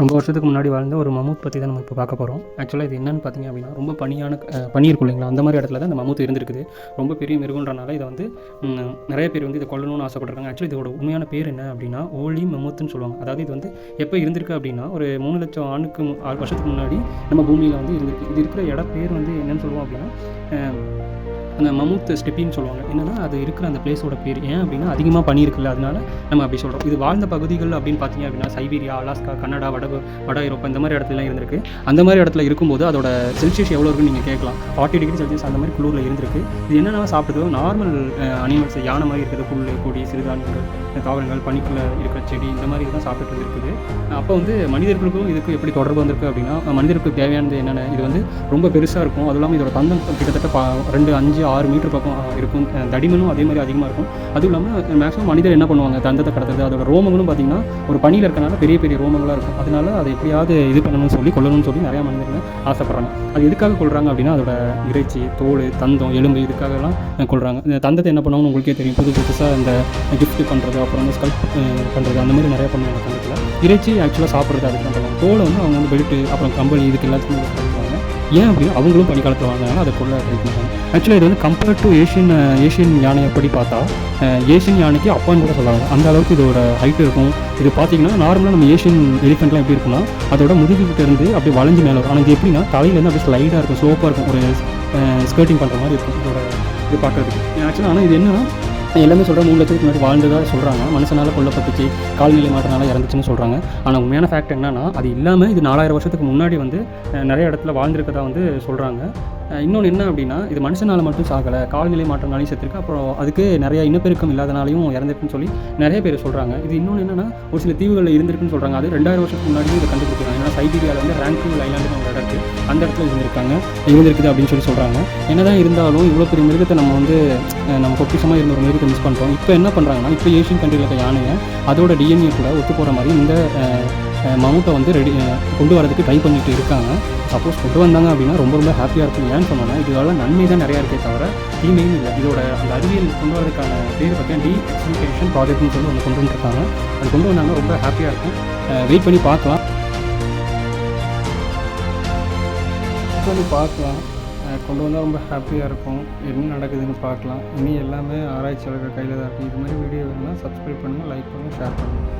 ரொம்ப வருஷத்துக்கு முன்னாடி வாழ்ந்த ஒரு மமூத் பற்றி தான் நம்ம இப்போ பார்க்க போகிறோம் ஆக்சுவலாக இது என்னென்னு பார்த்தீங்க அப்படின்னா ரொம்ப பனியான பனி இருக்கும் இல்லைங்களா? அந்த மாதிரி இடத்துல தான் இந்த மமூத் இருந்திருக்குது. ரொம்ப பெரிய மிருகன்றனால இதை வந்து நிறைய பேர் வந்து இதை கொல்லணும்னு ஆசைப்படுறாங்க ஆக்சுவலி இதோட உண்மையான பேர் என்ன அப்படின்னா ஓலி மமூத்துன்னு சொல்லுவாங்க. அதாவது இது வந்து எப்போ இருந்திருக்கு அப்படின்னா ஒரு மூணு லட்சம் ஆணுக்கு ஆறு வருஷத்துக்கு முன்னாடி நம்ம பூமியில் வந்து இருந்திருக்கு. இது இருக்கிற இட பேர் வந்து என்னன்னு சொல்லுவோம் அப்படின்னா அந்த மமூத் ஸ்டெப்பின்னு சொல்லுவாங்க. என்னன்னா அது இருக்கிற அந்த பிளேஸோட பேர். ஏன் அப்படின்னா அதிகமாக பனி அதனால நம்ம அப்படி சொல்கிறோம் இது வாழ்ந்த பகுதிகள் அப்படின்னு பார்த்தீங்க அப்படின்னா சைபீரியா அலாஸ்கா கனடா வட வட ஐரோப்பா இந்த மாதிரி இடத்துலலாம் இருந்திருக்கு. அந்த மாதிரி இடத்துல இருக்கும்போது அதோட செல்சியஸ் எவ்வளோ இருக்குன்னு நீங்கள் கேட்கலாம். ஃபார்ட்டி டிகிரி செல்சியஸ் அந்த மாதிரி குளூரில் இருந்திருக்கு. இது என்னென்ன சாப்பிட்டதோ நார்மல் அனிமல்ஸ் யானை மாதிரி இருக்கிறது புல் கொடி சிறுதானியங்கள் தாவரங்கள் பனிக்குள்ளே இருக்கிற செடி இந்த மாதிரி தான் சாப்பிட்டுட்டு இருக்குது அப்போ வந்து மனிதர்களுக்கும் இதுக்கு எப்படி தொடர்பு வந்திருக்கு அப்படின்னா மனிதர்களுக்கு தேவையானது என்னென்ன இது வந்து ரொம்ப பெருசாக இருக்கும். அதுவும் இல்லாமல் இதோட தந்தம் கிட்டத்தட்ட பா ரெண்டு அஞ்சு ஆறு மீட்டர் பக்கம் இருக்கும். தடிமனும் அதே மாதிரி அதிகமாக இருக்கும். அதுவும் இல்லாமல் மேக்ஸிமம் மனிதர் என்ன பண்ணுவாங்க? தந்தத்தை கடத்துறது. அதோட ரோமங்களும் பார்த்தீங்கன்னா ஒரு பனியில் இருக்கனால பெரிய பெரிய ரோமங்களாக இருக்கும். அதனால அதை எப்படியாவது இது பண்ணணும்னு சொல்லி கொல்லணும்னு சொல்லி நிறையா மனிதர்கள் ஆசைப்பட்றாங்க. அது எதுக்காக கொள்கிறாங்க அப்படின்னா அதோட இறைச்சி தோல் தந்தம் எலும்பு இதுக்காகலாம் கொள்கிறாங்க இந்த தந்தத்தை என்ன பண்ணுவாங்கன்னு உங்களுக்கே தெரியும். புது புதுசாக அந்த கிஃப்ட் பண்ணுறது அப்புறம் வந்து ஸ்கல்ப் பண்ணுறது அந்த மாதிரி நிறையா பண்ணுவாங்க தந்தத்தில். இறைச்சி ஆக்சுவலாக சாப்பிட்றது அதுக்கு தான் பண்ணுவாங்க. தோலை வந்து அவங்க வந்து பெல்ட்டு அப்புறம் கம்பளி இதுக்கு எல்லாத்துக்கும் ஏன் அப்படின்னா அவங்களும் பனிக்காலத்தில் வாழ்ந்தாங்க அதை கொள்ள ட்ரை பண்ணுறாங்க ஆக்சுவலாக இது வந்து கம்பேர்ட் டு ஏஷியன் ஏஷியன் யானையை படி பார்த்தா uh, ஏஷியன் யானைக்கு அப்பான்னு கூட சொல்லுவாங்க. அந்த அளவுக்கு இதோட ஹைட் இருக்கும். இது பார்த்தீங்கன்னா நார்மலாக நம்ம ஏஷியன் எலிஃபெண்ட்லாம் எப்படி இருக்குன்னா அதோட முதுகுக்கிட்ட இருந்து அப்படியே வளைஞ்சு மேலே வரும். ஆனால் இது எப்படின்னா தலையிலேருந்து அப்படியே ஸ்லைடாக இருக்கும் ஸ்லோப்பாக இருக்கும். ஒரு uh, ஸ்கர்ட்டிங் பண்ணுற மாதிரி இருக்கும் இதோட இது பார்க்குறதுக்கு. ஆக்சுவலாக ஆனால் இது என்னன்னா எல்லாமே சொல்கிறாங்க மூணு லட்சத்துக்கு முன்னாடி வாழ்ந்ததாக சொல்கிறாங்க மனுஷனால் கொல்லப்பட்டுச்சு. கால்நிலை மாற்றனால இறந்துச்சுன்னு சொல்கிறாங்க ஆனால் உண்மையான ஃபேக்ட் என்னன்னா அது இல்லாமல் இது நாலாயிரம் வருஷத்துக்கு முன்னாடி வந்து நிறைய இடத்துல வாழ்ந்திருக்கதா வந்து சொல்கிறாங்க இன்னொன்று என்ன அப்படின்னா இது மனுஷனால் மட்டும் சாகலை. கால்நிலை மாற்றம்னாலையும் செத்துருக்கு. அப்புறம் அதுக்கு நிறைய இனப்பெருக்கம் இல்லாதனாலையும் இறந்துருக்குன்னு சொல்லி நிறைய பேர் சொல்கிறாங்க இது இன்னொன்று என்னென்னா ஒரு சில தீவுகளில் இருந்திருக்குன்னு சொல்கிறாங்க அது ரெண்டாயிரம் வருஷத்துக்கு முன்னாடியும் இதை கண்டுபிடிக்கிறாங்க. ஏன்னா சைபீரியாவில் வந்து ரேங்கிங் ஐலாண்டுன்னு ஒரு இடம் இருக்குது அந்த இடத்துல இருந்திருக்காங்க. இருந்திருக்குது அப்படின்னு சொல்லி சொல்கிறாங்க என்னதான் இருந்தாலும் இவ்வளோ பெரிய மிருகத்தை நம்ம வந்து நம்ம பொக்கிஷமாக இருந்த ஒரு மிருகத்தை மிஸ் பண்ணுறோம் இப்போ என்ன பண்ணுறாங்கன்னா இப்போ ஏஷியன் கண்ட்ரியில் இருக்க யானையை அதோட டிஎன்ஏ கூட ஒத்து போகிற மாதிரி இந்த மவுட்டை வந்து ரெடி கொண்டு வரதுக்கு ட்ரை பண்ணிட்டு இருக்காங்க. சப்போஸ் கொண்டு வந்தாங்க அப்படின்னா ரொம்ப ரொம்ப ஹாப்பியாக இருக்கும். ஏன்னு சொன்னோன்னா இதோட நன்மை தான் நிறையா இருக்கே தவிர தீமையும் இல்லை. இதோட அந்த அறிவியல் கொண்டு வரதுக்கான பேர் பார்த்தீங்கன்னா டி எக்ஸ்பிளிகேஷன் ப்ராஜெக்ட்னு சொல்லி ஒன்று கொண்டு வந்துருக்காங்க. அது கொண்டு வந்தாங்க ரொம்ப ஹாப்பியாக இருக்கும். வெயிட் பண்ணி பார்க்கலாம். வெயிட் பண்ணி பார்க்கலாம். கொண்டு வந்தால் ரொம்ப ஹாப்பியாக இருக்கும். என்ன நடக்குதுன்னு பார்க்கலாம். இனி எல்லாமே ஆராய்ச்சியாளர்கள் கையில் தான் இருக்குது இது மாதிரி வீடியோ வேணும்னா சப்ஸ்கிரைப் பண்ணுங்கள் லைக் பண்ணுங்கள் ஷேர் பண்ணுங்கள்